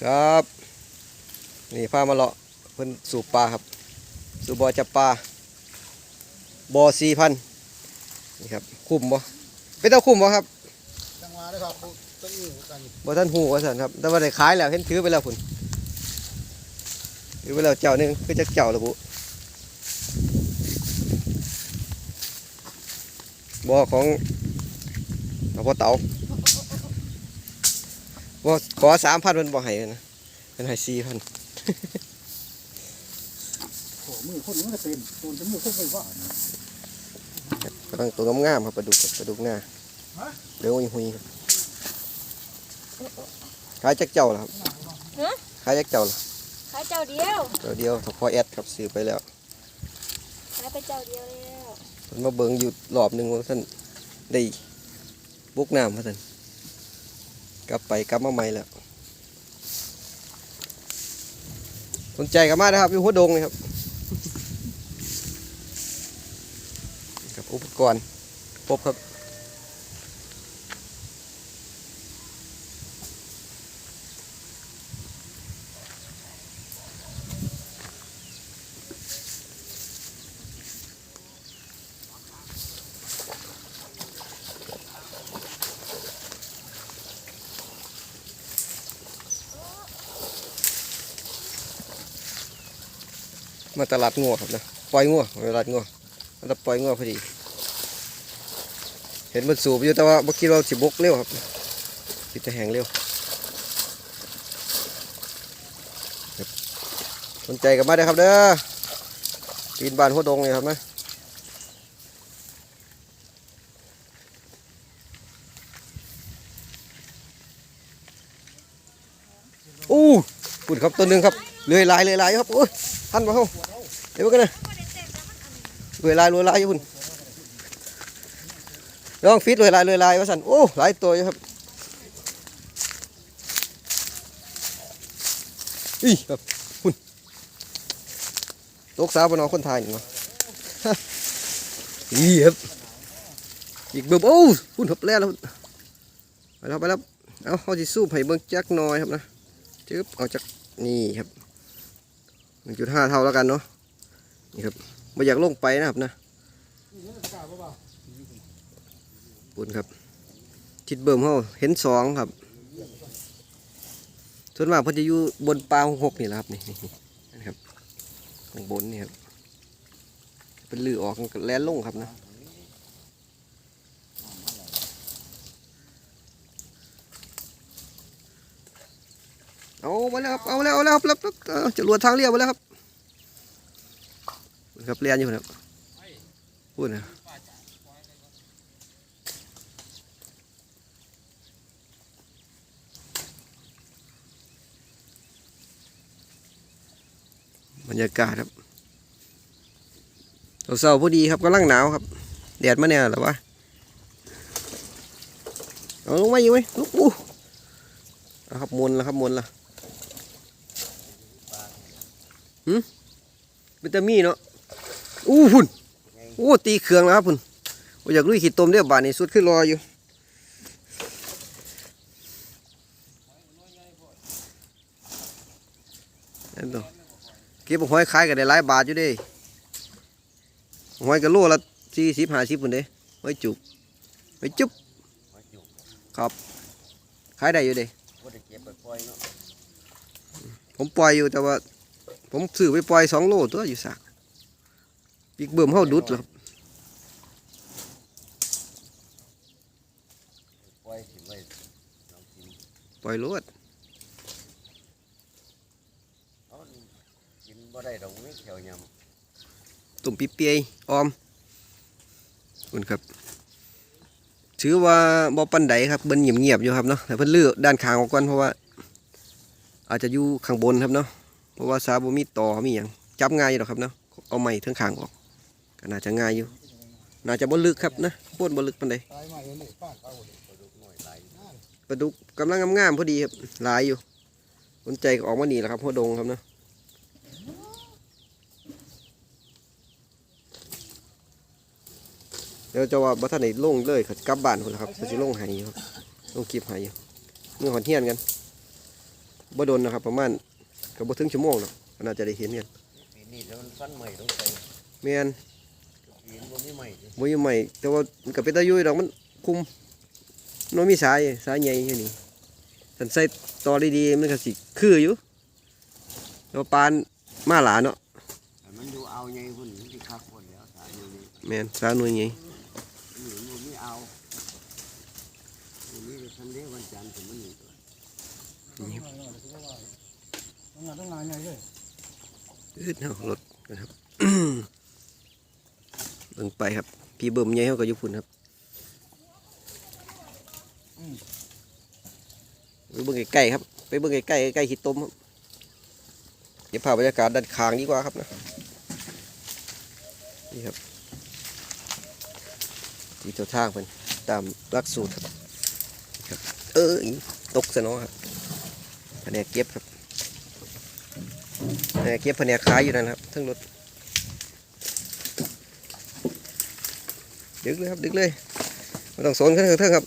ครับ นี่พามาเลาะเพิ่นสูบปลาครับ สูบบ่อจับปลาบ่อสี่พันนี่ครับคุ้มบ่เป็นเต้าคุ้มบ่ครับจังหวะนะครับต้นนี้กันบ่ท่านหูว่าสันครับ แต่ว่าได้ขายแล้วเห็นถือไปแล้วคุณถือไปแล้วเจ้าหนึงคือจักเจ้าละบุบ่อของหลวงพ่อเต๋า บ่ขอสามพันมันบ่ให้นะเป็นให้สี่พันโอ้มือคนนี้มันก็เป็นโดนจมูกคนไปว่ากำลังตัวงามๆครับปลาดุกครับปลาดุกหน้าเร็วหุยๆครับขายจักเจ้าล่ะครับฮะขายจักเจ้าล่ะขายเจ้าเดียวเดี๋ยวเดียวถ้าพอแอดครับซื้อไปแล้วขายไปเจ้าเดียวแล้วมันมาเบิ่งอยู่รอบหนึ่งว่าท่านได้บุกน้ำว่าท่าน กลับไปกลับมาใหม่แล้ว สนใจกันมากนะครับอยู่หัวดงเลยครับกับอุปกรณ์ครบครับ มาตลาดงัวครับนะปล่อยงัวมาตลาดงัวมันจะปล่อยงัวพอดี เห็นมันสูบอยู่แต่ว่าเมื่อกี้เราสิบกเร็วครับสิจะแหงเร็วสนใจกันมาได้ครับเด้อปีนบานหัวดงเลยครับนะอู้ปุ่นครับตัวหนึ่งครับเลื่อยลายเลื่อยลายครับโอ้ยทันมาเขา เดี๋ยวกันนะเลื่อยลายเลื่อยลายอยู่พุ่นลองฟิตเลยลายเลยลายว่าสันโอ้หลายตัวอยู่ครับอีครับคุณตกสาวบนน้องคนไทยนี่เนาะอีครับอีกเบิ่มโอ้คุณทับแล้วแล้วไปแล้วไปแล้วเอาเขาจะสู้ไผ่เบิ่งจักหน้อยครับนะจึ๊บเอาจากนี่ครับหนึ่งจุดห้าเท่าแล้วกันเนาะ นี่ครับไม่อยากลงไปนะครับนะปุ่นครับทิดเบิ่มเขาเห็นสองครับ ส่วนมากเพิ่นจะอยู่บนปลาหกนี่แหละครับนี่นี่นะครับข้างบนนี่ครับเป็นลือออกแล่นลงครับนะเอามาแล้วครับเอาแล้วเอาแล้วครับแล้วเอาจะรวดทางเรียบมาแล้วครับ ครับเรียนอยู่ครับพูดนะบรรยากาศครับเสาๆพอดีครับกำลังหนาวครับ แดดมาเนี่ยหรอวะเอาลงมาอยู่ไหมลุกอู้เอาครับมนแล้วครับมนและหืมวิตามีเนาะ อู้หุ่นอู้ตีเครื่องแล้วครับพุ่นโอ้อยากลุยขีดต้มเด้อบานนี้สุดขึ้นรออยู่นั่นตัวเก็บหอยขายก็ได้หลายบาทอยู่เด้หอยก็โลละสี่สิบห้าสิบคนเด้หอยจุกหอยจุ๊บครับขายได้อยู่เด้ว่าจะเก็บไปปล่อยเนาะผมปล่อยอยู่แต่ว่า ผมซื้อไปปล่อยสองโลตัวอยู่สัก ปีกเบิ่มเฮาดุดเหรอครับปล่อยสิไว้ลองกินปล่อยรวดเอากินบ่ได้ดอกไม่แถวยำตุ่มปีเปียออมคุณครับ ถือว่าบ่ปันไดครับเบิ่นเงียบๆอยู่ครับเนาะแต่เพิ่นเลือกด้านข้างออกก่อนเพราะว่า อาจจะอยู่ข้างบนครับเนาะเพราะว่าซาบ่มีต่อมีหยังจับง่ายอยู่หรอกครับเนาะเอาไม้ทั้งข้างออก ก็น่าจะง่ายอยู่ น่าจะบ่ลึกครับนะโคตรบ่ลึกปานใดตายมาเองนี่ป้าเขาเลยปลาดุกน้อยหลายปลาดุกกำลังงามๆพอดีครับหลายอยู่สนใจก็ออกมานี่แหละครับหัวดงครับเนาะเดี๋ยวจะว่าบ่ทันได้ลงเลยครับกลับบ้านพุ่นล่ะครับก็สิลงให้อยู่ครับลงคลิปให้อยู่มือหอนเฮียนกันบ่โดนนะครับ ประมาณก็บ่ถึงชั่วโมงหรอกก็น่าจะได้เห็นกันปีนี้แล้วมันฟันใหม่ต้องใส่แม่น ปีนบ่มีใหม่ดิบ่อยู่ใหม่แต่ว่ามันก็เป็นตายุยดอกมันคุมมันบ่มีสายสายใหญ่อยู่นี่สันใส่ต่อดีๆมันก็สิคืออยู่แล้วปานมาหลาเนาะแต่มันอยู่เอาใหญ่พุ่นมันสิคักพุ่นแล้วสายอยู่นี่แม่นสาหน่วยใหญ่นี่มันบ่มีเอาอันนี้ก็ทันเด้วันจันทร์ถึงมันนี่ตัวต้องงานต้องงานใหญ่เลยอึดเฮารถกันครับ เบิ่งไปครับ พี่เบิ่มใหญ่เฮาก็อยู่พุ่นครับไปเบิ่งใกล้ๆครับ ไปเบิ่งใกล้ๆใกล้ๆขี้ต้มครับเดี๋ยวพาพบรรยากาศด้านข้างดีกว่าครับนะนี่ครับที่เจ้าทางเพิ่นตามหลักสูตรครับนี่ครับเอออีตกซะเนาะครับแผนกเก็บครับแผนกเก็บแผนกขายอยู่นั่นครับทั้งรถ ดึกเลยครับ ดึกเลยไม่ต้องสนกันเถอะครับ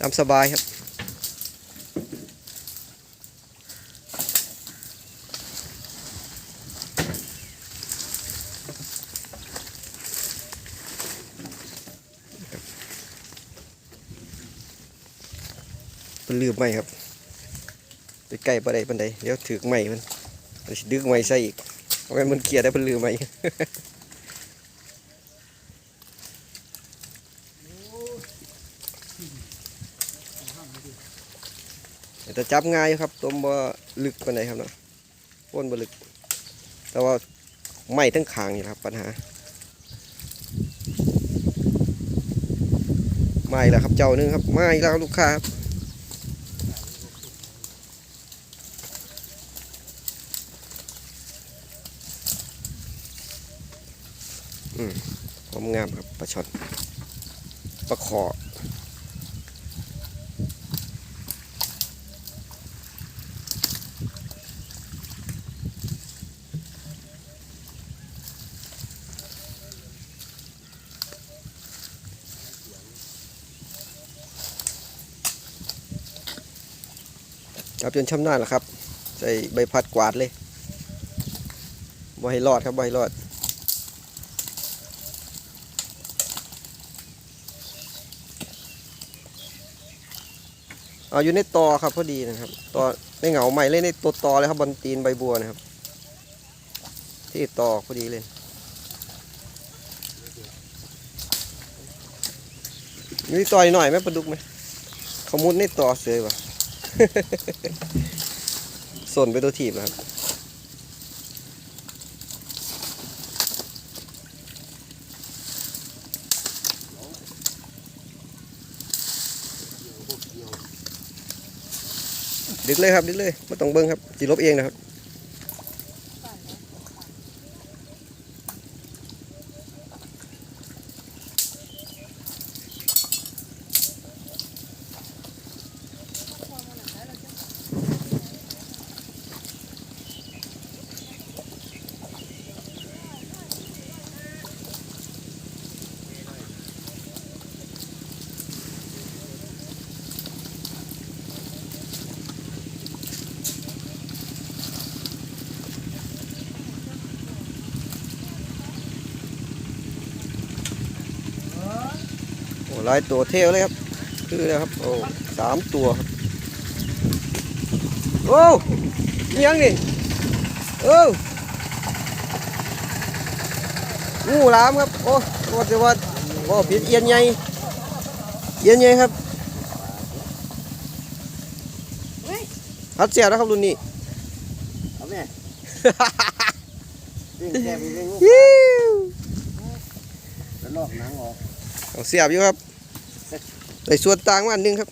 ตามสบายครับเป็นลืมไหมครับ ไปใกล้ปะไดปันใดเดี๋ยวถือไหมมันดึกไหมใส่อีกเพราะงั้นมันเกลียดได้เป็นลืมไหม แต่จับง่ายครับตัวบ่ลึกปานใดครับเนาะก้นบ่ลึก แต่ว่าไม้ทั้งขางนี่ครับ ปัญหามาอีกแล้วครับเจ้านึงครับมาอีกแล้วลูกค้าครับอืมความงามครับปลาช่อนปลาขอ จับจนช้ำหน้าแหละครับ ใส่ใบพัดกวาดเลยบ่ให้รอดครับบ่ให้รอดเอาอยู่ในตอครับพอดีนะครับตอในเหงาใหม่เลยในตัวตอเลยครับบนตีนใบบัวนะครับ ที่ตอพอดีเลยมีต่อยหน่อยไหมปลาดุกไหมเขามุดในตอเสยวะ ส่วนไปตัวถีบนะครับ ดึกเลยครับ ดึกเลยไม่ต้องเบิ้งครับจีลบเองนะครับ ลายตัวเทลเลยครับคือแล้วครับ โอ้สามตัวครับโอ้นี่ยังนี่เอองูหลามครับ โอ้ว่าจะว่าโอ้ผิดเอียนใหญ่เอียนใหญ่ครับฮัดเสียนะครับรุ่นนี้เอาแม่วิ่งแก้มวิ่งลูกฮิ้วแล้วลอกหนังออกเอาเสียบอยู่ครับ ใส่ส่วนต่างมาอันนึงครับ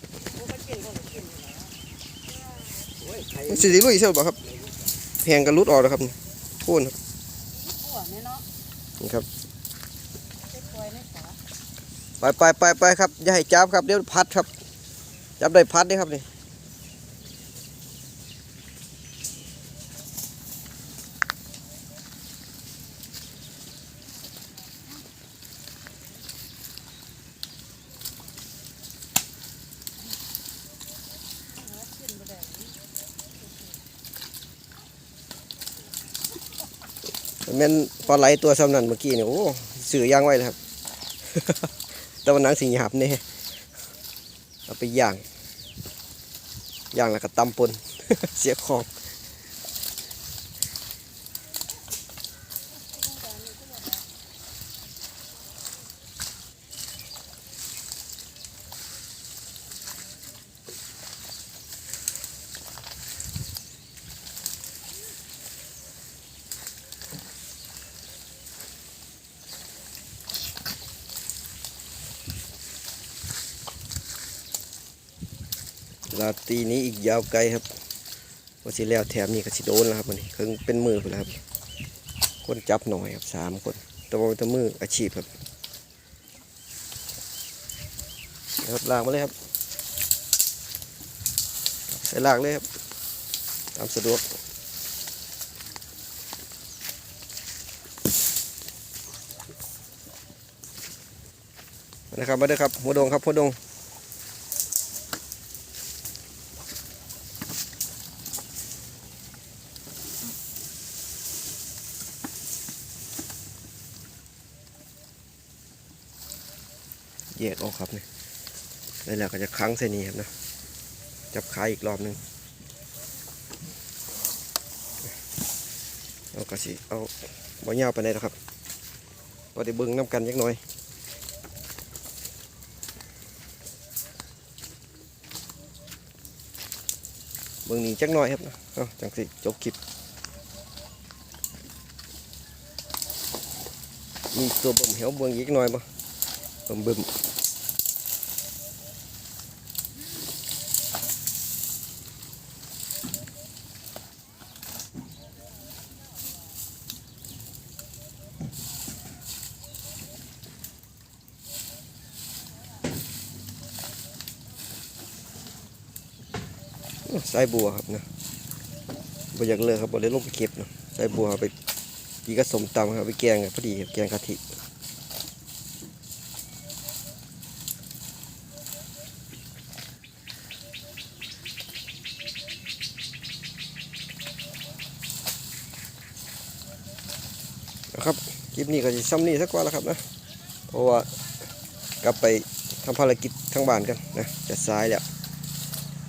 มันสิลุยเชียบ่ครับแพงกันรุดออกแล้วครับนี่พูนครับอ้วนเนี่ยเนนี่ครับไปไปไปไปครับอย่าให้จับครับเดี๋ยวพัดครับ จับได้พัดนี่ครับนี่ แม่นปลาไหลตัวสำนันเมื่อกี้เนี่ยโอ้สื่อย่างไว้เลยครับ แต่วันนังสิหยาบเนี่ยเอาไปย่าง ย่างแล้วก็ตำปน เสียของ ลาตรีนี้อีกยาวไกลครับว่าสิแล้วแถมนี่ก็สิโดนแล้วครับวันนี้ครึ่งเป็นมือไปแล้วครับ คนจับหน่อยครับสามคนตัวาเป็นมืออาชีพครับครับลากมาเลยครับ ใส่ลากเลยครับตามสะดวกมาเลยครับมาเลยครับหัวดงครับหัวดง แยกออกครับนี่แล้วเราก็จะค้างเส้นนี้ครับนะ จับขายอีกรอบหนึ่งเอากระสิเอาบ่ยาวไปไหนใดหรอครับพอได้เบิ่งน้ำกันยักหน่อยเบิ่งนี้จักหน่อยครับนะเอาจังสิจบคลิปมีตัวบ่มเหวเบิ่งอีกหน่อยบ่ บมบิ่มสายบัวครับนะบ่อยากเลิกครับบ่ได้ลงไปเก็บเนาะสายบัวไปกีกระสมตำครับไปแกงครับพอดีครับแกงกะทิ นะครับคลิปนี้ก็จะซ้ำนี่สักว่าแล้วครับนะเพราะว่ากลับไปทำภารกิจทั้งบ้านกันนะจะสายแล้ว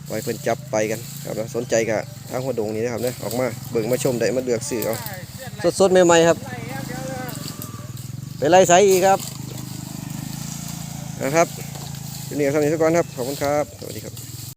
ไว้เพิ่นจับไปกันครับนะสนใจกับทางหัวดงนี้นะครับนะออกมาเบิ่งมาชมได้มาเลือกซื้อเอาสดๆใหม่ๆครับไปไล่ไสอีกครับนะครับทีนี้ก็เท่านี้สักก่อนครับขอบคุณครับสวัสดีครับ